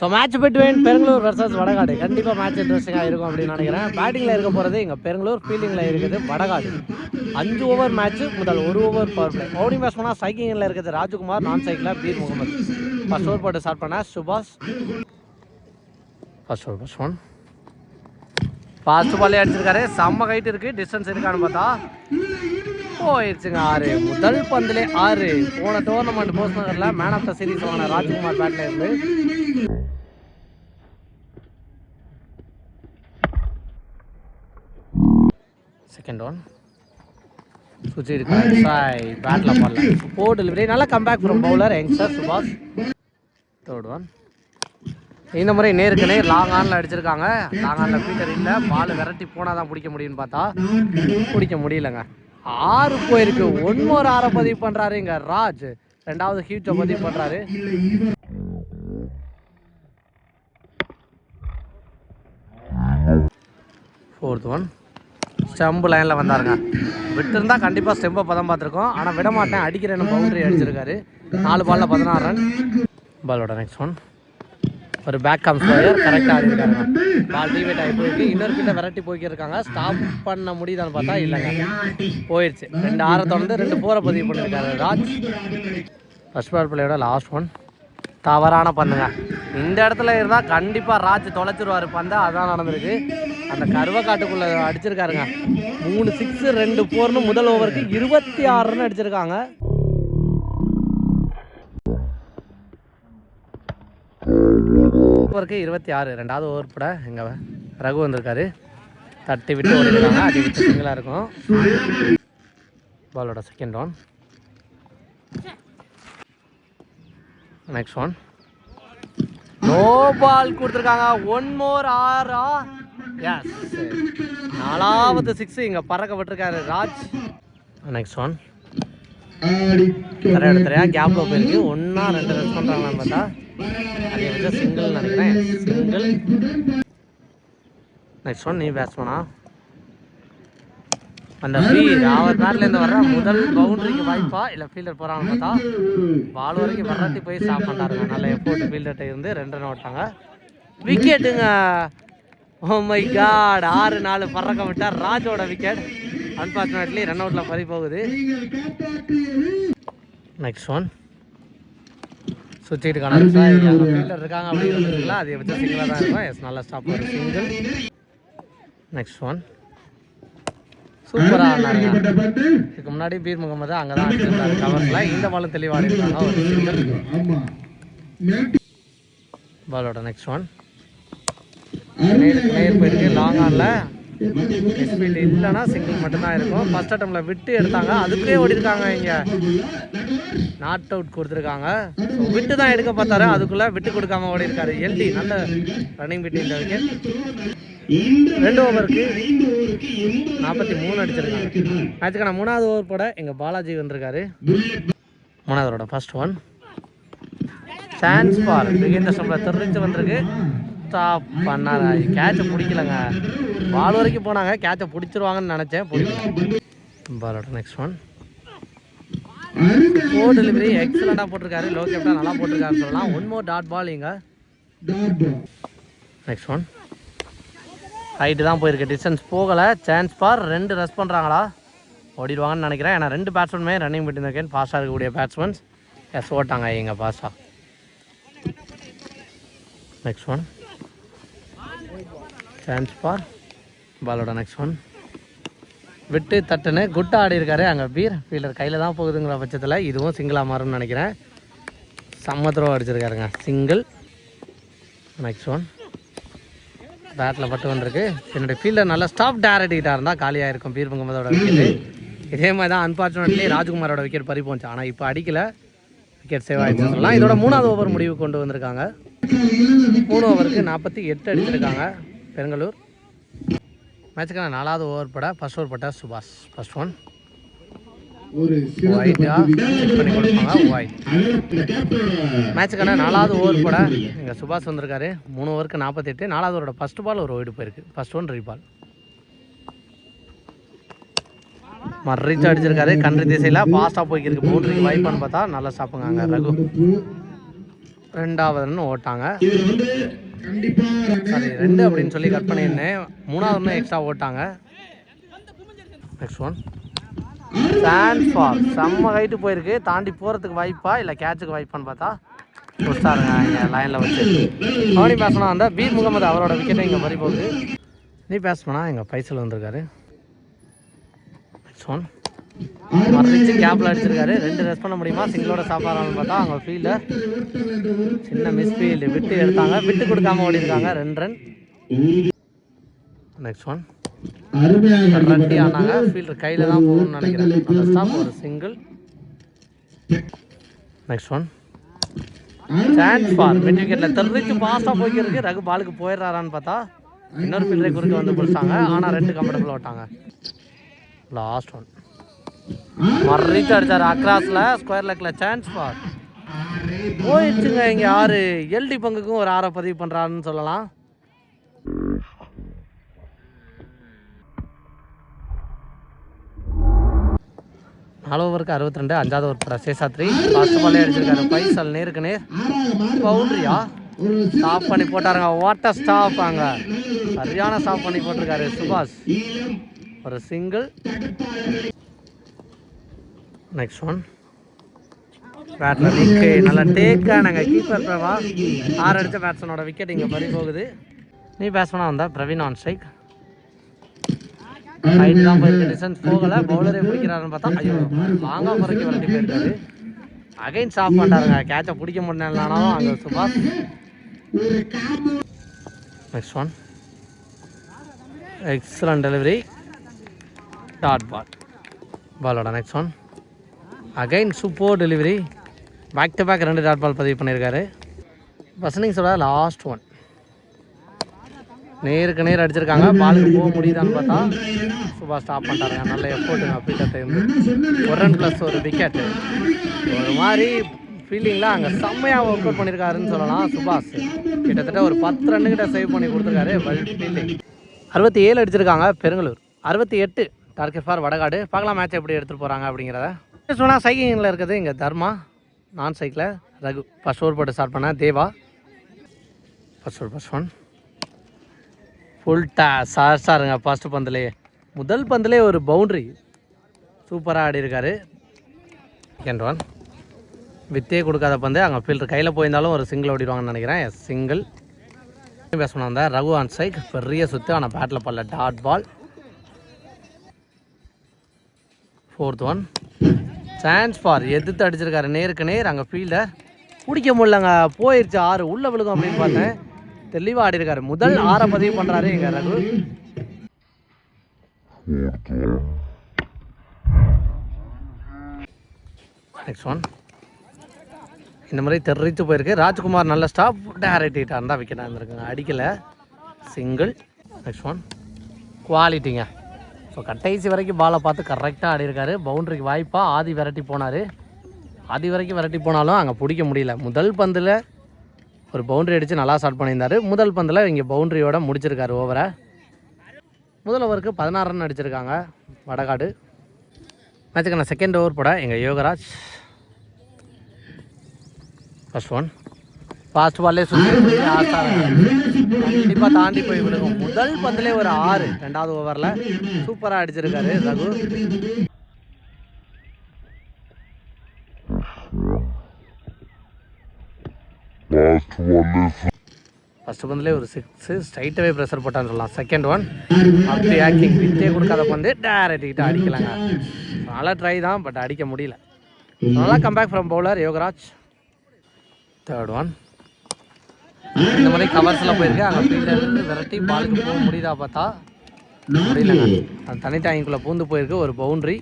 So match between Bangalore versus Vadakadu கண்டிப்பாக match இன்ட்ரெஸ்டிங்காக இருக்கும் அப்படின்னு நினைக்கிறேன். பேட்டிங்கில் இருக்க போகிறது இங்கே பெங்களூர் ஃபீல்டிங்கில் இருக்குது வடகாடு அஞ்சு ஓவர் மேட்ச் முதல் ஒரு ஓவர் பவர் பிளே பவுலிங் பேட்ஸ்மனாக சைக்கிங்கில் இருக்கிறது ராஜ்குமார் நான் சைக்கிளாக பீர் முகமது. ஃபர்ஸ்ட் ஓவர் போட்டு ஸ்டார்ட் பண்ண Subash. First over first one fast பாலே அடிச்சிருக்காரு. செம்ம கைட்டு இருக்குது டிஸ்டன்ஸ் இருக்கான்னு பார்த்தா. போயிடுச்சுங்க ஆறு. முதல் பந்திலே ஆறு. போன டோர்னமெண்ட் போஸ்ட் நகரில் மேன் ஆஃப் த சீரிஸ் வாங்கின ராஜ்குமார் பேட்ல இருந்து. செகண்ட் ஒன் சுற்றி சாய் பேட்டில் பண்ணல போ டெலிவரி நல்லா comeback from bowler youngster Subash. Third one இந்த முறை நேருக்கு நேர் லாங் ஆனில் அடிச்சிருக்காங்க. லாங் ஆனில் பீட்டர் இல்லை. பால் விரட்டி போனால் தான் பிடிக்க முடியும்னு பார்த்தா பிடிக்க முடியலங்க. ஆறு போயிருக்கு. ஒன்னொரு ஆறை பதிவு பண்ணுறாரு இங்கே ராஜ். ரெண்டாவது ஹீட்டை பதிவு பண்ணுறாரு ஃபோர்த் ஒன் ஸ்டம்பு லைனில் வந்தாருங்க. விட்டுருந்தா கண்டிப்பாக ஸ்டெம்பை பதம் பார்த்துருக்கோம். ஆனால் விட மாட்டேன் அடிக்கிறேன்னு பவுண்டரி அடிச்சிருக்காரு. நாலு பாலில் பதினாறு ரன் பாலோட நெக்ஸ்ட் ஒன் ஒரு பேக் கம் ஸ்லோயர் கரெக்டாக ஆடிருக்காங்க பால் டிவேட் ஆகி போயிருக்கு. இன்னொரு கிட்ட விரட்டி போய்க்கிருக்காங்க. ஸ்டாப் பண்ண முடியுதான்னு பார்த்தா இல்லைங்க. போயிடுச்சு ரெண்டு ஆறை தொடர்ந்து ரெண்டு போரை பதிவு பண்ணியிருக்காரு ராஜ். ஃபர்ஸ்ட் பால் பிள்ளையோட லாஸ்ட் ஒன் தவறான பந்துங்க இந்த இடத்துல இருந்தால் கண்டிப்பாக ராஜ் தொலைச்சிருவார் பந்து. அதான் நடந்திருக்கு. அந்த கருவக்காட்டுக்குள்ளே அடிச்சிருக்காருங்க. மூணு சிக்ஸ் ரெண்டு போர்னு முதல் ஓவருக்கு இருபத்தி ஆறு ரன் அடிச்சிருக்காங்க. ஓவருக்கு இருபத்தி ஆறு ரெண்டாவது ஓவர் கூட இங்கே ரகு வந்திருக்காரு. தட்டி விட்டு ஓடிருக்காங்க அடி விட்டு சிங்கிளாக இருக்கும். பாலோட second one next one no ball கொடுத்துருக்காங்க. ஒன் மோர் ஆறா எஸ் நாலாவது சிக்ஸ் இங்கே பறக்க விட்டுருக்காரு ராஜ் நெக்ஸ்ட் ஒன் தரையா தரையா கேப்ல போயிருக்கு ஒன்றா ரெண்டு ரன்ஸ் பண்ணுறாங்களான்னு பார்த்தா. அதை வச்சு சிங்கிள் நினைக்கிறேன் சிங்கிள் நெக்ஸ்ட் ஒன் நீ பேட்ஸ்மேனா அந்த ஃபீல் அவர் பேட்லேருந்து வர்ற முதல் பவுண்டரிக்கு வாய்ப்பா? இல்லை ஃபீல்டர் போகிறான்னு பார்த்தா பால் வரைக்கும் வராட்டி போய் ஸ்டாப் பண்ணாருங்க நல்ல எஃபோர்ட் ஃபீல்டர்கிட்ட இருந்து ரெண்டு ரன் ஓட்டாங்க விக்கெட்டுங்க ஓ மை காட் ஆறு நாலு பறக்க விட்டார் ராஜோட விக்கெட் அன்பார்ச்சுனேட்லி ரன் அவுட்டில் பறி போகுது. நெக்ஸ்ட் ஒன் சுற்றிட்டு காணும் ஃபீல்டர் இருக்காங்க அப்படிங்கிறதுல அதை வச்சு சிங்கிளாக தான் இருக்கும். எஸ் நல்லா ஸ்டாப் வரும் சிங்கிள். நெக்ஸ்ட் ஒன் சூப்பராக ஆனாருங்க இதுக்கு முன்னாடி பீர் முகமது அங்கே தான் அடிச்சிருந்தாரு. கவர்ஸில் இந்த பாலும் தெளிவாக இருக்காங்க ஒரு சிங்கிள். பாலோட நெக்ஸ்ட் ஒன் நேருக்கு நேர் போயிருக்கு. லாங் ஆனில் இல்லைன்னா சிங்கிள் மட்டும்தான் இருக்கும். ஃபர்ஸ்ட் அட்டம்ல விட்டு எடுத்தாங்க. அதுக்கே ஓடிருக்காங்க இங்கே. நாட் அவுட் கொடுத்துருக்காங்க. விட்டு தான் எடுக்க பார்த்தாரு. அதுக்குள்ளே விட்டு கொடுக்காம ஓடி இருக்காரு எல்டி நல்ல ரன்னிங் விட்டு இந்த wicket. ரெண்டு ஓவருக்கு நாற்பத்தி மூணு அடிச்சிருக்காங்க. அதுக்கான மூணாவது ஓவர் போட எங்கள் பாலாஜி வந்திருக்காரு. மூணாவது ஃபர்ஸ்ட் ஒன் சான்ஸ் ஃபார் விகேந்த ஸ்டம்பில் தெரிஞ்சு வந்திருக்கு. ஸ்டாப் பண்ணாங்க கேட்சை பிடிக்கலங்க. பால் வரைக்கும் போனாங்க கேட்சை பிடிச்சிருவாங்கன்னு நினச்சேன் பாலோட நெக்ஸ்ட் ஒன் ஃபோர் டெலிவரி எக்ஸலண்டாக போட்டிருக்காரு. லோ கேப்டா நல்லா போட்டிருக்காருன்னு சொல்லலாம். ஒன் மோர் டாட் பால் இங்கே. நெக்ஸ்ட் ஒன் ஹைட்டு தான் போயிருக்கு. டிஸ்டன்ஸ் போகலை. சான்ஸ் பார் ரெண்டு ரெஸ் பண்ணுறாங்களா ஓடிடுவாங்கன்னு நினைக்கிறேன். ஏன்னா ரெண்டு பேட்ஸ்மேனுமே ரன்னிங் பண்ணியிருக்கேன் ஃபாஸ்ட்டாக இருக்கக்கூடிய பேட்ஸ்மேன்ஸ் எஸ் ஓட்டாங்க இங்கே ஃபாஸ்ட்டாக நெக்ஸ்ட் ஒன் சான்ஸ் பார் பாலோட நெக்ஸ்ட் ஒன் விட்டு தட்டுன்னு குட்டா ஆடி இருக்காரு. அங்கே பீர் ஃபீல்டர் கையில் தான் போகுதுங்கிற பட்சத்தில் இதுவும் சிங்கிளாக மாறும்னு நினைக்கிறேன். செம்ம த்ரோ அடிச்சிருக்காருங்க. சிங்கிள் நெக்ஸ்ட் ஒன் பேட்டில் பட்டு வந்திருக்கு. என்னுடைய ஃபீல்டர் நல்லா ஸ்டாப் டேரக்டிக்கிட்டாக இருந்தால் காலியாக இருக்கும் பீர் முகமதோட விக்கெட்டு இதே மாதிரி தான் அன்ஃபார்ச்சுனேட்லி ராஜ்குமாரோட விக்கெட் பறி போச்சு. ஆனால் இப்போ அடிக்கல. விக்கெட் சேவ் ஆயிடுச்சு சொல்லலாம். இதோட மூணாவது ஓவர் முடிவு கொண்டு வந்திருக்காங்க. மூணு ஓவருக்கு நாற்பத்தி எட்டு அடிச்சிருக்காங்க. பெருங்கலூர். மேட்சுக்கான நாலாவது ஓவர் பட ஃபர்ஸ்ட் ஓவர் பட்ட சுபாஷ். ஃபர்ஸ்ட் ஒன் மேட்சுக்கான நாலாவது ஓவர் பட எங்கள் சுபாஷ் வந்திருக்காரு. மூணு ஓவருக்கு நாற்பத்தெட்டு நாலாவது ஓவரோட ஃபர்ஸ்ட் பால் ஒரு ஒயிட் போயிருக்கு. ஃபர்ஸ்ட் ஒன் ரீபால் மர்ரிச்சு அடிச்சிருக்காரு. கன்றி திசையில் ஃபாஸ்ட்டாக போய்க்கிருக்கு. பவுண்டரிக்கு வாய்ப்பான்னு பார்த்தா நல்லா அங்கே ரகு. ரெண்டாவது ரன் ஓட்டாங்க. சாரி ரெண்டு அப்படின்னு சொல்லி கட் பண்ணியிருந்தேன். மூணாவது எக்ஸ்ட்ரா ஓட்டாங்க நெக்ஸ்ட் ஒன் சான்ஸ் ஃபால் செம்ம ஹைட்டு போயிருக்கு. தாண்டி போகிறதுக்கு வாய்ப்பா? இல்லை கேட்சுக்கு வாய்ப்பான்னு பார்த்தா? கொடுத்தாருங்க இங்கே லைனில் வச்சு. அவனி பேசணும் அந்த பீர் முகமது அவரோட விக்கெட்டை இங்கே பறி போகுது. நீ பேசணும்னா எங்கள் பைசல் வந்திருக்காரு. நெக்ஸ்ட் ஒன் மறைச்சு கேப்பில் அடிச்சிருக்காரு. ரெண்டு ரெஸ்ட் பண்ண முடியுமா? சிங்கிளோட சாப்பாடுறான்னு பார்த்தா அவங்க ஃபீல்டர் சின்ன மிஸ் ஃபீல்டு விட்டு எடுத்தாங்க. விட்டு கொடுக்காம ஓடி இருக்காங்க ரெண்டு ரன் நெக்ஸ்ட் ஒன் ரட்டி ஆனாங்க. ஃபீல்டர் கையில் தான் போகணும்னு நினைக்கிறேன். அந்த ஸ்டாப் ஒரு single next one chance for mid விக்கெட்டில் தெரிஞ்சு ரகு பாலுக்கு போயிடுறாரான்னு பார்த்தா இன்னொரு ஃபீல்டரை குறுக்க வந்து பிடிச்சாங்க. ஆனால் ரெண்டு கம்ஃபர்டபுள் ஓட்டாங்க லாஸ்ட் ஒன் மறைச்சு அடிச்சார் அக்ராஸில் ஸ்கொயர் லெக்கில் சான்ஸ் ஃபார் போயிடுச்சுங்க இங்கே ஆறு எல்டி பங்குக்கும் ஒரு ஆறை பதிவு பண்ணுறாருன்னு சொல்லலாம். நாலு ஓவருக்கு அறுபத்தி ரெண்டு அஞ்சாவது ஓவர் சேஷாத்ரி ஃபர்ஸ்ட் பாலே அடிச்சிருக்காரு. பைசல் நேருக்கு நேர். பவுண்டரியா? ஸ்டாப் பண்ணி போட்டாருங்க. வாட்டர் ஸ்டாப் அங்க. சரியான ஸ்டாப் பண்ணி போட்டிருக்காரு சுபாஷ். ஒரு சிங்கிள் நெக்ஸ்ட் ஒன் பேட்டில் நிற்கு நல்லா டேக்கானாங்க கீப்பர் பிரபா. ஆறு அடித்த பேட்ஸ்மனோட விக்கெட் இங்கே பறி போகுது நீ பேட்ஸ்மனாக வந்தா பிரவீன் ஆன் ஸ்ட்ரைக் ஹைட் தான் போயிருக்கு. டிஸ்டன்ஸ் போகலை. பவுலரே பிடிக்கிறாருன்னு பார்த்தா ஐயோ லாங்கா முறைக்கு விரட்டி போயிருக்காரு அகைன் ஸ்டாப் பண்ணிட்டாருங்க. கேட்சை பிடிக்க முடியலனாலும் அங்கே Subash. Next one excellent delivery dot ball பாலோட next one again super delivery back to back ரெண்டு டாட் பால் பதிவு பண்ணியிருக்காரு. பசனிங்ஸோட லாஸ்ட் ஒன் நேருக்கு நேர் அடிச்சிருக்காங்க. பாலுக்கு போக முடியுதான்னு பார்த்தா சுபாஷ் ஸ்டாப் பண்ணிட்டாருங்க நல்ல எஃபோர்ட்டுங்க ஃபீல்டர் டைம் ஒரு ரன் ப்ளஸ் ஒரு விக்கெட்டு ஒரு மாதிரி ஃபீல்டிங்கில் அங்கே செம்மையாக ஒர்க் அவுட் பண்ணியிருக்காருன்னு சொல்லலாம் சுபாஷ். கிட்டத்தட்ட ஒரு பத்து ரன்னுக்கிட்ட சேவ் பண்ணி கொடுத்துருக்காரு. பல் ஃபீல்டிங் அறுபத்தி ஏழு அடிச்சிருக்காங்க பெருங்களூர். அறுபத்தி எட்டு டார்கெட் ஃபார் வடகாடு. பார்க்கலாம் மேட்ச் எப்படி எடுத்துகிட்டு போகிறாங்க அப்படிங்கிறத. சொன்னால் சைக்கிளில் இருக்கிறது இங்கே தர்மா. நான் சைக்கிளை. ரகு ஃபஸ்ட் ஓவர் போட்டு ஸ்டார்ட் பண்ணேன். Deva. First over first one full டா சார் சாருங்க ஃபர்ஸ்ட் பந்துலேயே. முதல் பந்துலேயே ஒரு பவுண்ட்ரி சூப்பராக ஆடி இருக்காரு செகண்ட் ஒன் வித்தே கொடுக்காத பந்து. அங்கே ஃபீல்டர் கையில் போயிருந்தாலும் ஒரு சிங்கிள் ஓடிடுவாங்கன்னு நினைக்கிறேன். எஸ் சிங்கிள் பேசணும் அந்த ரகு ஆன் சைக் பெரிய சுற்று ஆனால் பேட்டில் பல்ல. Dot ball fourth one chance for எதிர்த்து அடிச்சிருக்காரு. நேருக்கு நேர் அங்கே ஃபீல்டர் பிடிக்க முடியலங்க. போயிருச்சு ஆறு. உள்ள விழுகும் அப்படின்னு பார்த்தேன். தெளிவாக ஆடி இருக்காரு முதல் ஆறை பதிவு பண்ணுறாரு எங்கள் ரகு. நெக்ஸ்ட் ஒன் இந்த மாதிரி தெரிவித்து போயிருக்கு. ராஜ்குமார் நல்ல ஸ்டாப் டேரக்ட் ஹிட்டாக இருந்தால் விற்கிறாங்க இருந்திருக்குங்க. அடிக்கலை. சிங்கிள் நெக்ஸ்ட் ஒன் குவாலிட்டிங்க ஸோ கட்டைசி வரைக்கும் பாலை பார்த்து கரெக்டாக ஆடி இருக்காரு பவுண்டரிக்கு வாய்ப்பாக ஆதி விரட்டி போனார். ஆதி வரைக்கும் விரட்டி போனாலும் அங்கே பிடிக்க முடியல. முதல் பந்தில் ஒரு பவுண்டரி அடித்து நல்லா ஸ்டார்ட் பண்ணியிருந்தாரு. முதல் பந்தில் இங்கே பவுண்டரியோட முடிச்சிருக்காரு ஓவரை முதல் ஓவருக்கு பதினாறு ரன் அடிச்சிருக்காங்க வடகாடு. மேட்சுக்கான நான் செகண்ட் ஓவர் போட எங்கள் யோகராஜ். ஃபஸ்ட் ஒன் ஃபாஸ்ட் பால்லே சுற்றி கண்டிப்பாக தாண்டி போய் விடுவோம் முதல் பந்திலே ஒரு ஆறு ரெண்டாவது ஓவரில் சூப்பராக அடிச்சிருக்காரு ரகு. ஃபர்ஸ்ட் பந்திலே ஒரு சிக்ஸு ஸ்ட்ரைட்டாகவே ப்ரெஷர் போட்டான்னு சொல்லலாம். செகண்ட் ஒன் அப்படி ஆக்கிங் வித்தே கொடுக்காத பந்து டேரக்ட் கிட்ட அடிக்கலாங்க. நல்லா ட்ரை தான் பட் அடிக்க முடியல. நல்லா comeback from bowler Yograj third one இந்த மாதிரி கவர்ஸில் போயிருக்கு. அங்கே ஃபீல்டர் விரட்டி பாலுக்கு போக முடியுதா பார்த்தா? முடியலங்க அந்த தனி டாங்கிக்குள்ளே பூந்து போயிருக்கு. ஒரு பவுண்ட்ரி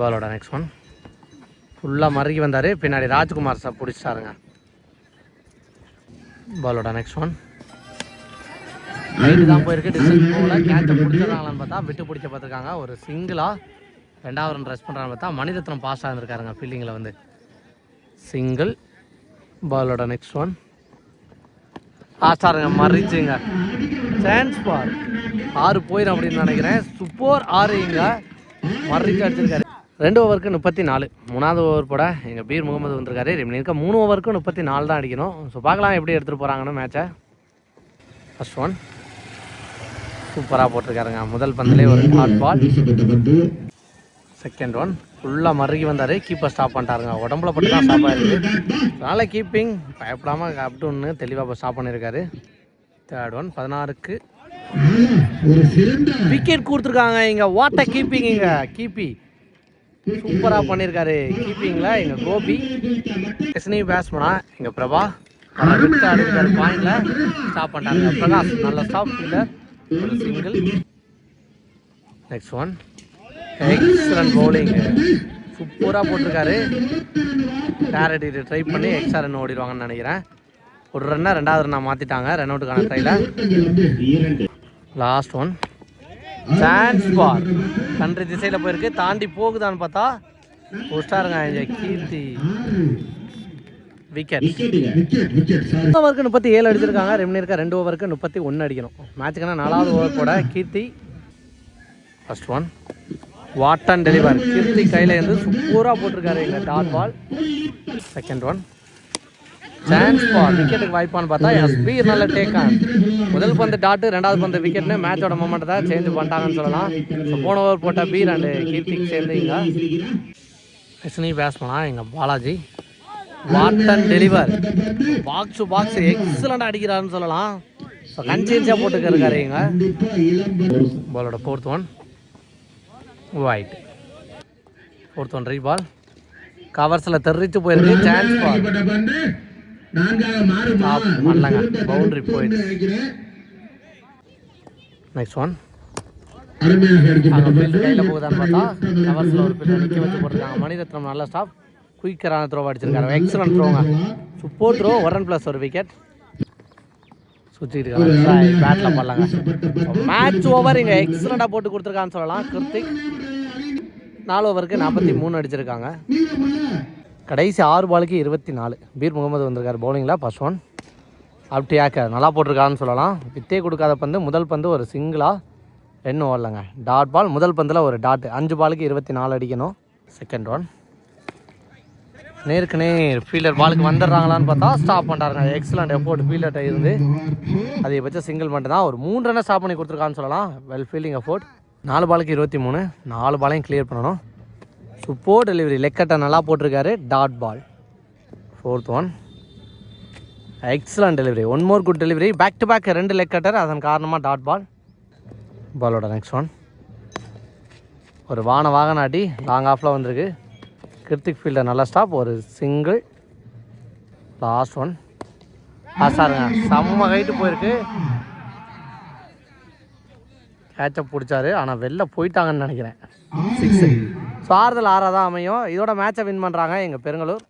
பாலோட நெக்ஸ்ட் ஒன் ஃபுல்லாக மறுகி வந்தார். பின்னாடி ராஜ்குமார் சார் பிடிச்சிட்டாருங்க பாலோட நெக்ஸ்ட் ஒன் ரைட்டு தான் போயிருக்கு. டிஸ்டன்ஸ் போகல. கேட்சை பிடிச்சிடறாங்களான்னு பார்த்தா விட்டு பிடிச்ச பார்த்துருக்காங்க. ஒரு சிங்கிளாக ரெண்டாவது ரன் ரெஸ்ட் பண்ணுறான்னு பார்த்தா மணிரத்னம் பாஸ் ஆகிருக்காருங்க ஃபீல்டிங்கில் வந்து. சிங்கிள் பாலோட நெக்ஸ்ட் ஒன் ஆஸ்டாருங்க மறிச்சுங்க. Chance for. ஆறு போயிடும் அப்படின்னு நினைக்கிறேன். சூப்பர் ஆறு இங்கே. மறிச்சு அடிச்சிருக்காரு. ரெண்டு ஓவருக்கு முப்பத்தி நாலு மூணாவது ஓவர் போட எங்கள் பீர் முகமது வந்திருக்காரு. ரெண்டு இருக்க. மூணு ஓவருக்கு முப்பத்தி நாலு தான் அடிக்கணும். ஸோ பார்க்கலாம் எப்படி எடுத்துகிட்டு போகிறாங்கன்னு மேட்சை ஃபஸ்ட் ஒன் சூப்பராக போட்டிருக்காருங்க. முதல் பந்திலே ஒரு ஹாட் பால் செகண்ட் ஒன் ஃபுல்லாக மறுகி வந்தார். கீப்பர் ஸ்டாப் பண்ணிட்டாருங்க. உடம்புல பட்டு தான் ஸ்டாப் ஆயிருக்கு. அதனால் கீப்பிங் பயப்படாமல் அப்டு ஒன்று தெளிவாக ஸ்டாப் பண்ணியிருக்காரு தேர்ட் ஒன் பதினாறுக்கு விக்கெட் கொடுத்துருக்காங்க இங்கே. வாட்ட கீப்பிங் இங்கே. கீப்பி சூப்பராக பண்ணியிருக்காரு கீப்பிங்கில் எங்கள் கோபி. எஸ்னி பேட்ஸ்மனா எங்கள் பிரபா. விட்டு அடிக்கிறார் பாயிண்டில் ஸ்டாப் பண்ணிட்டாங்க பிரகாஷ் நல்ல ஸ்டாப் இல்லை. ஒரு single next one excellent bowling சூப்பராக போட்டிருக்காரு. டேரட் இது ட்ரை பண்ணி எக்ஸ்ட்ரா ரன் ஓடிடுவாங்கன்னு நினைக்கிறேன். ஒரு ரன்னை ரெண்டாவது ரன்னா மாற்றிட்டாங்க ரன் அவுட்டுக்கான ட்ரையில் லாஸ்ட் ஒன் சான்ஸ் பார் கன்று திசையில் போயிருக்கு. தாண்டி போகுதான்னு பார்த்தா போஸ்டாருங்க கீர்த்தி. விக்கெட் ஓவருக்கு முப்பத்தி ஏழு அடிச்சிருக்காங்க. ரெமினி இருக்க ரெண்டு ஓவருக்கு முப்பத்தி ஒன்று அடிக்கணும். மேட்சுக்கான நாலாவது ஓவர் கூட Keerthi. First one what and deliver Keerthi கையில் இருந்து சூப்பராக போட்டிருக்காரு எங்கள் dot ball. Second one chance ball விக்கெட்டுக்கு வாய்ப்பான்னு பார்த்தா ஸ்பீர் நல்ல டேக் ஆன் முதல் பந்து டாட்டு ரெண்டாவது பந்து விக்கெட்னு மேட்சோட மொமெண்ட் தான் சேஞ்ச் பண்ணிட்டாங்கன்னு சொல்லலாம். ஸோ போன ஓவர் போட்ட பீர் அண்டு கீர்த்திக்கு சேர்ந்து இங்கே. எஸ்னி பேட்ஸ்மனா எங்கள் Balaji. What and deliver box to box எக்ஸலண்டாக அடிக்கிறாருன்னு சொல்லலாம். ஸோ கன்சியன்ஸாக போட்டுக்கிருக்காரு இங்க பாலோட fourth one wide fourth one கவர்ஸில் தெரிச்சு போயிருக்கு. சான்ஸ் பால் பண்ணலங்க. பவுண்டரி போயிடுச்சு. நெக்ஸ்ட் ஒன் கையில் போகுதான்னு பார்த்தா கவர்ஸில் ஒரு ஃபீல்டு நிற்க வச்சு போட்டிருக்காங்க. மணிரத்னம் நல்ல ஸ்டாப் குயிக்கரான த்ரோ அடிச்சிருக்காரு. எக்ஸலன்ட் த்ரோங்க சூப்பர் த்ரோ ஒரு ரன் ப்ளஸ் ஒரு விக்கெட் சுற்றிட்டு இருக்காங்க பேட்டில் பண்ணலாங்க மேட்ச் ஓவர் இங்கே. எக்ஸலண்ட்டாக போட்டு கொடுத்துருக்கான்னு சொல்லலாம். கிருத்திக் நாலு ஓவருக்கு நாற்பத்தி மூணு அடிச்சிருக்காங்க. கடைசி ஆறு பாலுக்கு இருபத்தி நாலு. பீர் முகமது வந்திருக்கார். பவுலிங்கில் ஃபஸ்ட் ஒன் அப்படியாக்க நல்லா போட்டிருக்கான்னு சொல்லலாம். வித்தே கொடுக்காத பந்து முதல் பந்து ஒரு சிங்கிளாக ரெண்டு ஓடலங்க டாட் பால் முதல் பந்தில் ஒரு டாட் அஞ்சு பாலுக்கு இருபத்தி நாலு அடிக்கணும். செகண்ட் ஒன் நேருக்கு நேர் ஃபீல்டர் பாலுக்கு வந்துடுறாங்களான்னு பார்த்தா ஸ்டாப் பண்ணுறாருங்க எக்ஸலண்ட் எஃபோர்ட் ஃபீல்டர்கிட்ட இருந்து. அதிகபட்சம் சிங்கிள் மட்டும் தான் ஒரு மூணு ரன்னை ஸ்டாப் பண்ணி கொடுத்துருக்கான்னு சொல்லலாம். வெல் ஃபீல்டிங் எஃபோர்ட் நாலு பாலுக்கு இருபத்தி மூணு. நாலு பாலையும் கிளியர் பண்ணணும். சுப்போ டெலிவரி லெக்கட்டை நல்லா போட்டிருக்காரு. Dot ball fourth one excellent delivery one more good delivery back to back ரெண்டு லெக்கட்டர் அதன் காரணமாக டாட் பால் பாலோட நெக்ஸ்ட் ஒன் ஒரு வான வாகனாட்டி லாங் ஆஃபில் வந்திருக்கு. கிருத்திக் ஃபீல்டர் நல்ல ஸ்டாப் ஒரு சிங்கிள் லாஸ்ட் ஒன் ஆ சாருங்க செம்ம ஹைட்டு போயிருக்கு. கேட்சப் பிடிச்சாரு. ஆனால் வெளில போயிட்டாங்கன்னு நினைக்கிறேன். சிக்ஸ் ஸோ ஆறுதல் ஆறாக தான் அமையும். இதோட மேட்சை வின் பண்ணுறாங்க எங்கள் பெருங்கலூர்.